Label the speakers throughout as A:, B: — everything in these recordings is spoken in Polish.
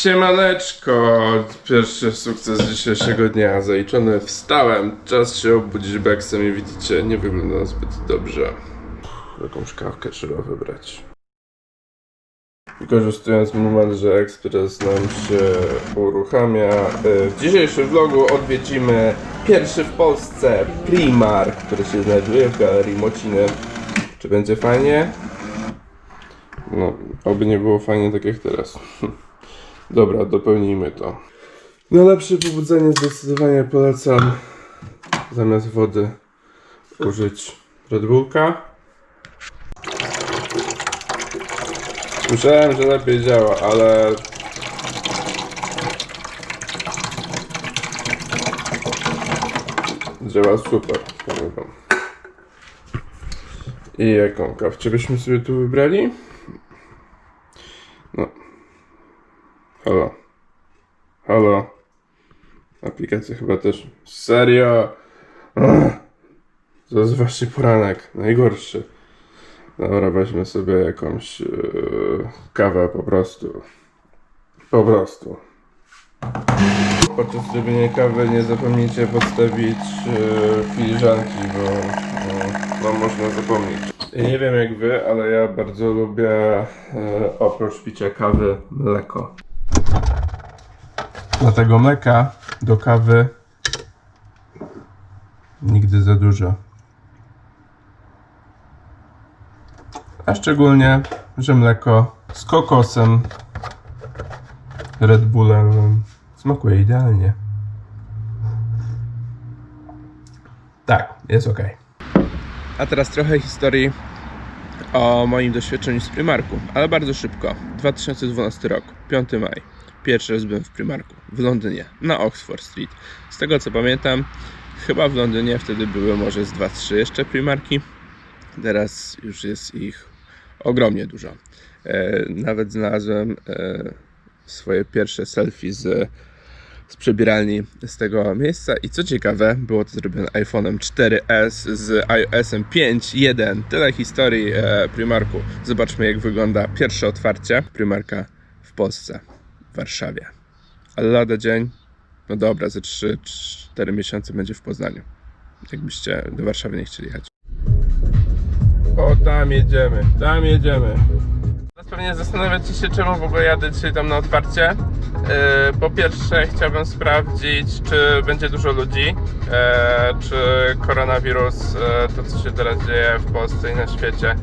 A: Siemaneczko! Pierwszy sukces dzisiejszego dnia zaliczony. Wstałem, czas się obudzić, bo jak sami widzicie, nie wygląda zbyt dobrze. Jakąś kawkę trzeba wybrać. Wykorzystując moment, że ekspres nam się uruchamia, y, w dzisiejszym vlogu odwiedzimy pierwszy w Polsce Primark, który się znajduje w Galerii Mociny. Czy będzie fajnie? No, oby nie było fajnie tak jak teraz. Dobra, dopełnijmy to. Na lepsze pobudzenie zdecydowanie polecam zamiast wody użyć Red Bullka. Słyszałem, że lepiej działa, ale... Działa super, powiem wam. I jaką kawcie byśmy sobie tu wybrali? Halo. Halo. Aplikacja chyba też. Serio? To jest właśnie poranek. Najgorszy. Dobra, weźmy sobie jakąś yy, kawę po prostu. Po prostu. Podczas robienia kawy nie zapomnijcie podstawić yy, filiżanki, bo no, no, można zapomnieć. I nie wiem jak wy, ale ja bardzo lubię e, oprócz picia kawy mleko. Dlatego mleka do kawy nigdy za dużo. A szczególnie, że mleko z kokosem, Red Bullem smakuje idealnie. Tak, jest ok. A teraz trochę historii o moim doświadczeniu z Primarku, ale bardzo szybko. 2012 rok, 5 maj. Pierwszy raz byłem w Primarku, w Londynie, na Oxford Street. Z tego co pamiętam, chyba w Londynie wtedy były może z 2-3 jeszcze Primarki. Teraz już jest ich ogromnie dużo. E, nawet znalazłem e, swoje pierwsze selfie z, z przebieralni z tego miejsca. I co ciekawe, było to zrobione iPhone'em 4S z iOSem 5.1. Tyle historii e, Primarku. Zobaczmy, jak wygląda pierwsze otwarcie Primarka w Polsce, w Warszawie. Ale lada dzień, no dobra, ze 3-4 miesiące będzie w Poznaniu. Jakbyście do Warszawy nie chcieli jechać. O, tam jedziemy, tam jedziemy. Teraz pewnie zastanawiacie się, czemu w ogóle jadę dzisiaj tam na otwarcie. Yy, po pierwsze, chciałbym sprawdzić, czy będzie dużo ludzi, yy, czy koronawirus, yy, to co się teraz dzieje w Polsce i na świecie,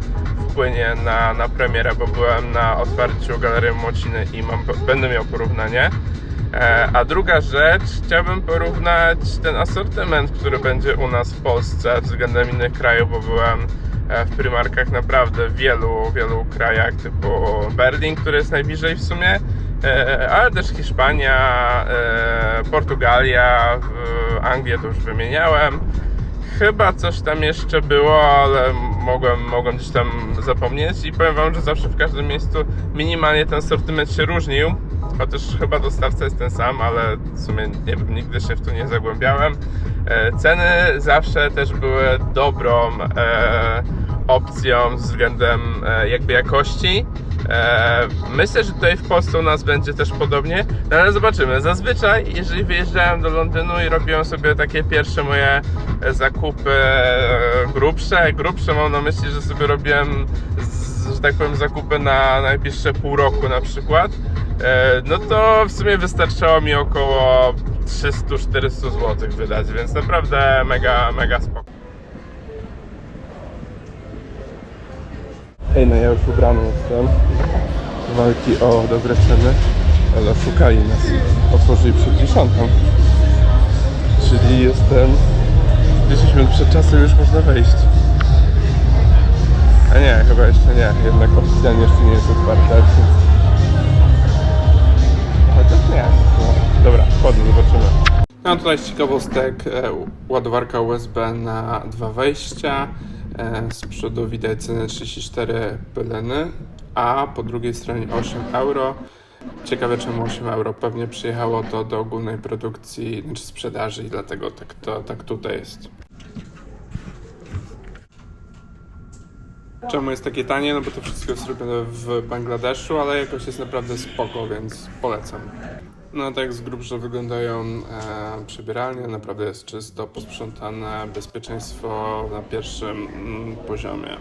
A: wpłynie na, na premierę, bo byłem na otwarciu Galerii Młociny i mam, będę miał porównanie. E, A druga rzecz, chciałbym porównać ten asortyment, który będzie u nas w Polsce względem innych krajów, bo byłem e, w Primarkach naprawdę w wielu, wielu krajach, typu Berlin, który jest najbliżej w sumie, e, ale też Hiszpania, Portugalia, Anglię to już wymieniałem. Chyba coś tam jeszcze było, ale mogłem, mogłem gdzieś tam zapomnieć i powiem wam, że zawsze w każdym miejscu minimalnie ten sortyment się różnił. Chociaż chyba dostawca jest ten sam, ale w sumie nie nigdy się w to nie zagłębiałem. E, Ceny zawsze też były dobrą e, opcją względem e, jakby jakości. E, myślę, że tutaj w Polsce u nas będzie też podobnie, no ale zobaczymy. Zazwyczaj, jeżeli wyjeżdżałem do Londynu i robiłem sobie takie pierwsze moje zakupy e, grubsze, grubsze mam na myśli, że sobie robiłem, że tak powiem, zakupy na najbliższe pół roku na przykład, e, no to w sumie wystarczało mi około 300-400 zł wydać, więc naprawdę mega, mega spoko. Hej, no ja już ubrany jestem. Walki o dobre ceny, ale szukali nas. Otworzyli przed dziesiątą. Czyli jestem 10 minut przed czasem już można wejść. A nie, chyba jeszcze nie. Jednak oficjalnie jeszcze nie jest otwarta. Chociaż nie. No, dobra, wchodzę, zobaczymy. Mam tutaj z ciekawostek e, ładowarka USB na dwa wejścia. E, z przodu widać cenę 34 pyleny, a po drugiej stronie 8 euro. Ciekawe czemu 8 euro. Pewnie przyjechało to do ogólnej produkcji, znaczy sprzedaży i dlatego tak, to, tak tutaj jest. Czemu jest takie tanie? No bo to wszystko jest robione w Bangladeszu, ale jakoś jest naprawdę spoko, więc polecam. No tak z grubsza wyglądają e, przebieralnie, naprawdę jest czysto, posprzątane, bezpieczeństwo na pierwszym mm, poziomie.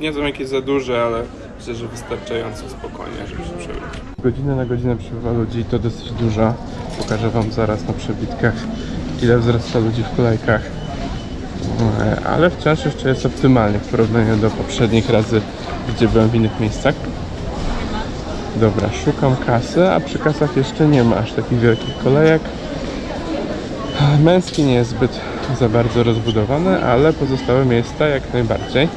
A: Nie są jakieś za duże, ale myślę, że wystarczająco spokojnie, żeby się przebyć. Godzinę na godzinę przybywa ludzi, to dosyć dużo. Pokażę Wam zaraz na przebitkach, ile wzrasta ludzi w kolejkach. E, Ale wciąż jeszcze jest optymalnie w porównaniu do poprzednich razy, gdzie byłem w innych miejscach. Dobra, szukam kasy, a przy kasach jeszcze nie ma aż takich wielkich kolejek. Męski nie jest zbyt za bardzo rozbudowany, ale pozostałe miejsca jak najbardziej.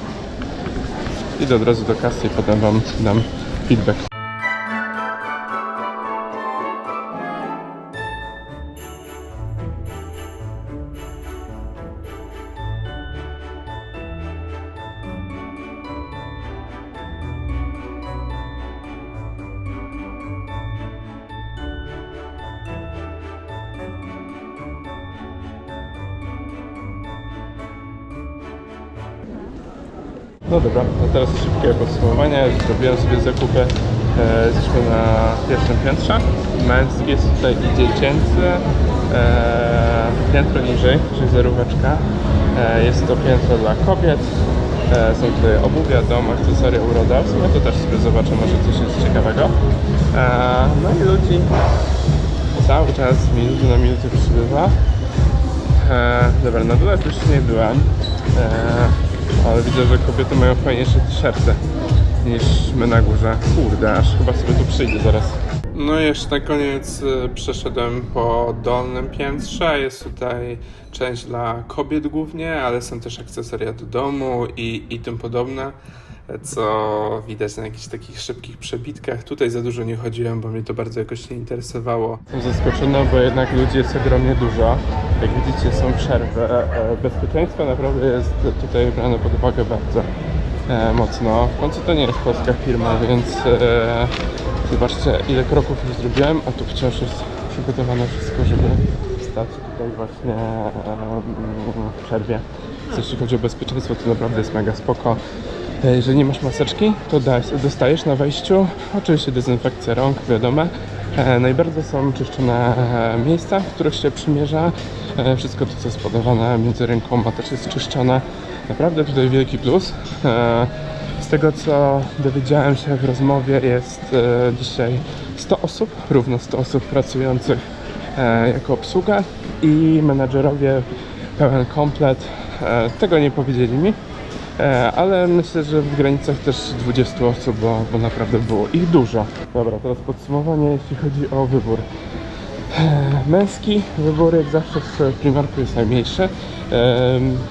A: Idę od razu do kasy i potem Wam dam feedback. No dobra, no teraz szybkie podsumowanie. Zrobiłem sobie zakupy. E, jesteśmy na pierwszym piętrze. Męski jest tutaj i dziecięcy. E, piętro niżej, czyli zeróweczka. E, jest to piętro dla kobiet. E, są tutaj obuwia, dom, akcesoria, uroda. W sumie to też sobie zobaczę, może coś jest ciekawego. No i ludzi cały czas minuty na minutę przybywa. E, dobra, na dole też nie byłem, ale widzę, że kobiety mają fajniejsze t-shirty niż my na górze. Kurde, aż chyba sobie tu przyjdę zaraz. No i jeszcze na koniec y, przeszedłem po dolnym piętrze. Jest tutaj część dla kobiet głównie, ale są też akcesoria do domu i, i tym podobne. Co widać na jakichś takich szybkich przebitkach. Tutaj za dużo nie chodziłem, bo mnie to bardzo jakoś nie interesowało. Jestem zaskoczony, bo jednak ludzi jest ogromnie dużo. Jak widzicie, są przerwy. E, Bezpieczeństwo naprawdę jest tutaj brane pod uwagę bardzo e, mocno. W końcu to nie jest polska firma, więc e, zobaczcie ile kroków już zrobiłem, a tu wciąż jest przygotowane wszystko, żeby stać tutaj właśnie e, w przerwie. Jeśli chodzi o bezpieczeństwo, to naprawdę jest mega spoko. E, Jeżeli nie masz maseczki, to dostajesz na wejściu. Oczywiście dezynfekcja rąk, wiadomo. E, Najbardziej są czyszczone e, miejsca, w których się przymierza. Wszystko to, co jest podawane między rękoma, też jest czyszczone. Naprawdę tutaj wielki plus. Z tego, co dowiedziałem się w rozmowie, jest dzisiaj 100 osób, równo 100 osób pracujących jako obsługa i menadżerowie pełen komplet. Tego nie powiedzieli mi. E, ale myślę, że w granicach też 20 osób, bo, bo naprawdę było ich dużo. Dobra, teraz podsumowanie, jeśli chodzi o wybór. E, Męski wybór jak zawsze w Primarku jest najmniejszy. E,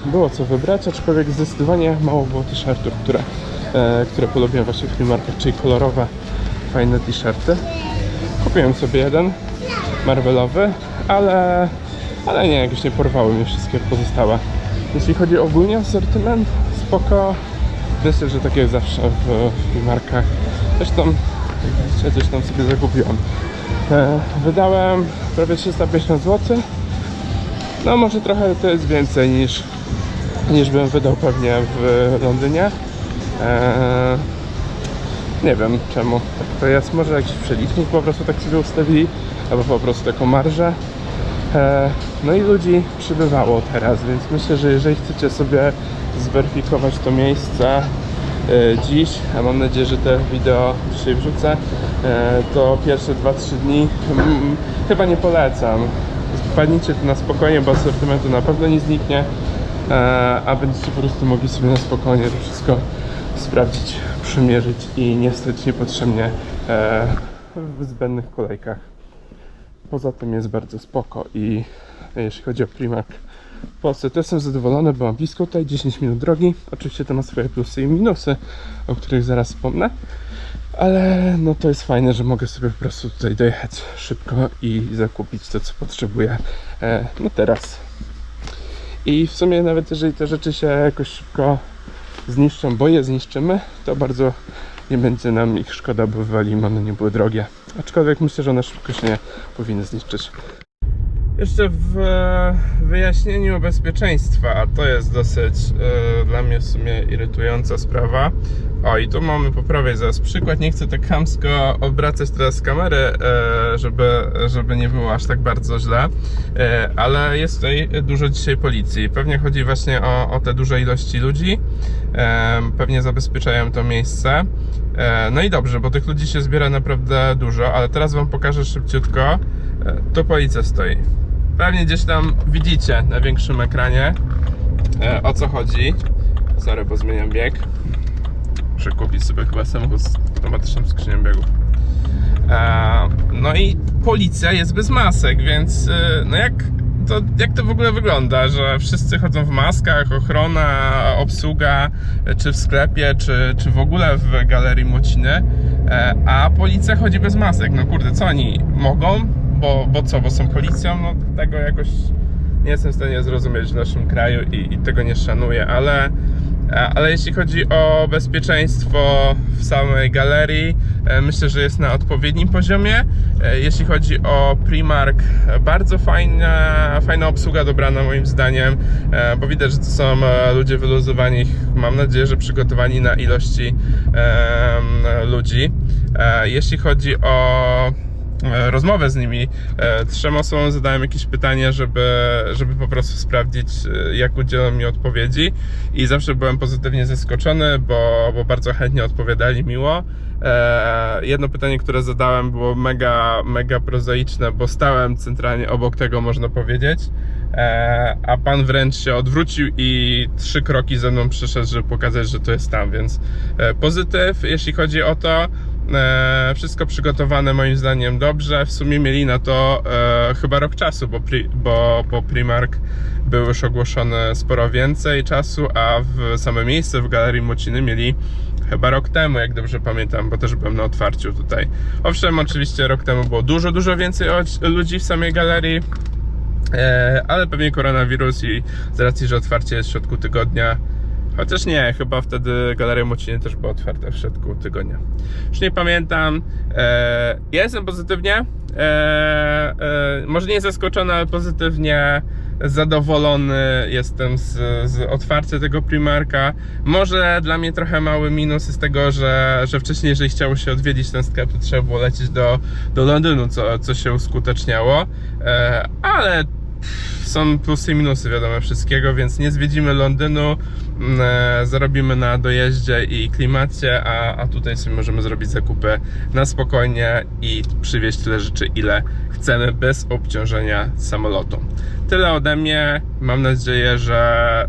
A: Było co wybrać, aczkolwiek zdecydowanie mało było t-shirtów, które, które polubiłem właśnie w Primarkach, czyli kolorowe, fajne t-shirty. Kupiłem sobie jeden, Marvelowy, ale, ale nie, jakoś nie porwały mnie wszystkie pozostałe. Jeśli chodzi ogólnie o asortyment, spoko. Myślę, że tak jak zawsze w, w Primarkach. Zresztą, jak coś tam sobie zakupiłem. E, wydałem prawie 350 zł. No może trochę to jest więcej niż, niż bym wydał pewnie w Londynie. E, nie wiem czemu tak to jest. Może jakiś przelicznik po prostu tak sobie ustawili, albo po prostu taką marżę. E, No i ludzi przybywało teraz, więc myślę, że jeżeli chcecie sobie zweryfikować to miejsce e, dziś, a mam nadzieję, że te wideo dzisiaj wrzucę, e, to pierwsze 2-3 dni mm, chyba nie polecam. Wpadnijcie tu na spokojnie, bo asortymentu na pewno nie zniknie, a będziecie po prostu mogli sobie na spokojnie to wszystko sprawdzić, przymierzyć i nie stać niepotrzebnie w zbędnych kolejkach. Poza tym jest bardzo spoko i jeśli chodzi o Primark w Polsce, to jestem zadowolony, bo mam blisko tutaj 10 minut drogi. Oczywiście to ma swoje plusy i minusy, o których zaraz wspomnę. Ale no to jest fajne, że mogę sobie po prostu tutaj dojechać szybko i zakupić to, co potrzebuję e, no teraz. I w sumie nawet jeżeli te rzeczy się jakoś szybko zniszczą, bo je zniszczymy, to bardzo nie będzie nam ich szkoda, bo wywalimy, one nie były drogie. Aczkolwiek myślę, że one szybko się nie powinny zniszczyć. Jeszcze w e, wyjaśnieniu bezpieczeństwa, a to jest dosyć e, dla mnie w sumie irytująca sprawa. O, i tu mamy poprawiać zaraz przykład. Nie chcę tak chamsko obracać teraz kamery, e, żeby, żeby nie było aż tak bardzo źle, e, ale jest tutaj dużo dzisiaj policji. Pewnie chodzi właśnie o, o te duże ilości ludzi. E, pewnie zabezpieczają to miejsce. No i dobrze, bo tych ludzi się zbiera naprawdę dużo, ale teraz Wam pokażę szybciutko. Tu policja stoi. Pewnie gdzieś tam widzicie na większym ekranie o co chodzi. Sorry, bo zmieniam bieg. Muszę kupić sobie chyba samochód z automatyczną skrzynią biegów. E, No i policja jest bez masek, więc e, no jak to, jak to w ogóle wygląda, że wszyscy chodzą w maskach, ochrona, obsługa, e, czy w sklepie, czy, czy w ogóle w galerii Młociny, a policja chodzi bez masek. No kurde, co oni mogą? Bo, bo co, bo są policją? No tego jakoś nie jestem w stanie zrozumieć w naszym kraju i, i tego nie szanuję, ale, ale jeśli chodzi o bezpieczeństwo w samej galerii, e, myślę, że jest na odpowiednim poziomie. E, Jeśli chodzi o Primark, e, bardzo fajna, fajna obsługa dobrana moim zdaniem, e, bo widać, że to są e, ludzie wyluzowani, mam nadzieję, że przygotowani na ilości ludzi. E, Jeśli chodzi o e, rozmowę z nimi. E, Trzem osobom zadałem jakieś pytanie, żeby, żeby po prostu sprawdzić, e, jak udzielą mi odpowiedzi i zawsze byłem pozytywnie zaskoczony, bo, bo bardzo chętnie odpowiadali miło. E, Jedno pytanie, które zadałem było mega, mega prozaiczne, bo stałem centralnie obok tego, można powiedzieć. E, a pan wręcz się odwrócił i trzy kroki ze mną przyszedł, żeby pokazać, że to jest tam, więc e, pozytyw, jeśli chodzi o to. E, wszystko przygotowane moim zdaniem dobrze. W sumie mieli na to e, chyba rok czasu, bo, pri, bo, bo Primark był już ogłoszony sporo więcej czasu, a w same miejsce w Galerii Mociny mieli chyba rok temu, jak dobrze pamiętam, bo też byłem na otwarciu tutaj. Owszem, oczywiście rok temu było dużo, dużo więcej ludzi w samej galerii, E, ale pewnie koronawirus i z racji, że otwarcie jest w środku tygodnia, chociaż nie, chyba wtedy Galeria Mociny też była otwarta w środku tygodnia. Już nie pamiętam. E, ja jestem pozytywnie, e, e, może nie zaskoczony, ale pozytywnie zadowolony jestem z, z otwarcia tego Primarka. Może dla mnie trochę mały minus jest tego, że, że wcześniej, jeżeli chciało się odwiedzić ten sklep, to trzeba było lecieć do, do Londynu, co, co się uskuteczniało, e, ale są plusy i minusy, wiadomo, wszystkiego, więc nie zwiedzimy Londynu, mm, e, zarobimy na dojeździe i klimacie, a, a tutaj sobie możemy zrobić zakupy na spokojnie i przywieźć tyle rzeczy, ile chcemy, bez obciążenia samolotu. Tyle ode mnie. Mam nadzieję, że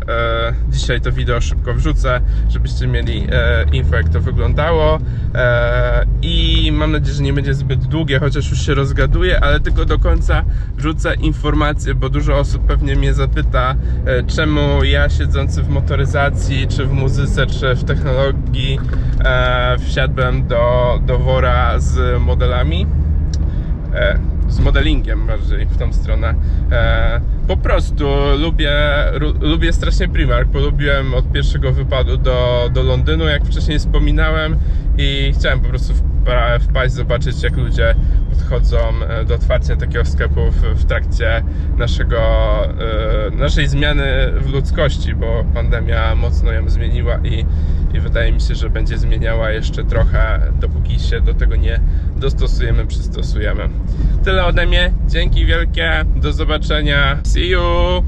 A: e, dzisiaj to wideo szybko wrzucę, żebyście mieli e, info, jak to wyglądało. E, I mam nadzieję, że nie będzie zbyt długie, chociaż już się rozgaduję, ale tylko do końca wrzucę informacje, bo dużo osób pewnie mnie zapyta, e, czemu ja siedzący w motoryzacji, czy w muzyce, czy w technologii e, wsiadłem do, do wora z modelami e, z modelingiem bardziej w tą stronę. E, po prostu lubię, ru, lubię strasznie Primark. Polubiłem od pierwszego wypadu do, do Londynu, jak wcześniej wspominałem, i chciałem po prostu wpa- wpaść, zobaczyć, jak ludzie podchodzą e, do otwarcia takiego sklepu w, trakcie naszego, e, naszej zmiany w ludzkości, bo pandemia mocno ją zmieniła i, i wydaje mi się, że będzie zmieniała jeszcze trochę, dopóki się do tego nie dostosujemy, przystosujemy. Tyle ode mnie. Dzięki wielkie. Do zobaczenia. See you.